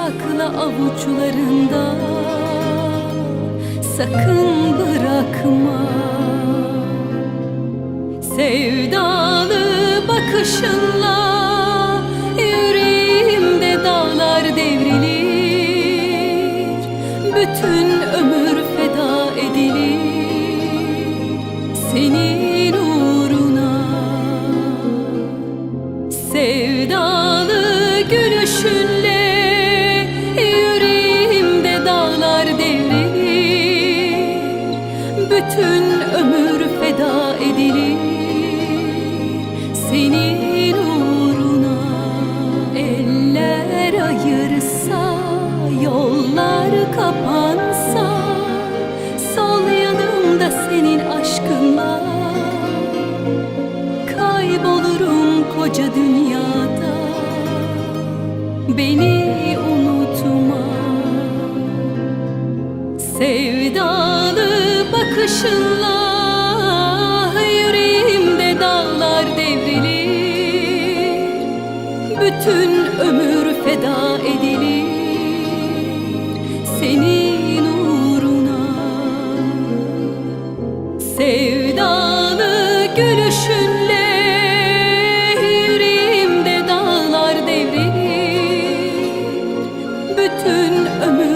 sakla avuçlarında. Sakın bırakma. Sevdalı bakışınla Yüreğimde dağlar devrilir. Bütün ömür feda edilir Senin uğruna. Sevdalı gülüşünle Bütün ömür feda edilir. Senin uğruna Eller ayırsa Yollar kapansa Sol yanımda senin aşkınla Kaybolurum koca dünyada. Beni unutma. Sevdalı bakışınla yüreğimde dağlar devrilir. Bütün ömür feda edilir senin uğruna. Sevdalı gülüşünle yüreğimde dağlar devrilir. Bütün ömür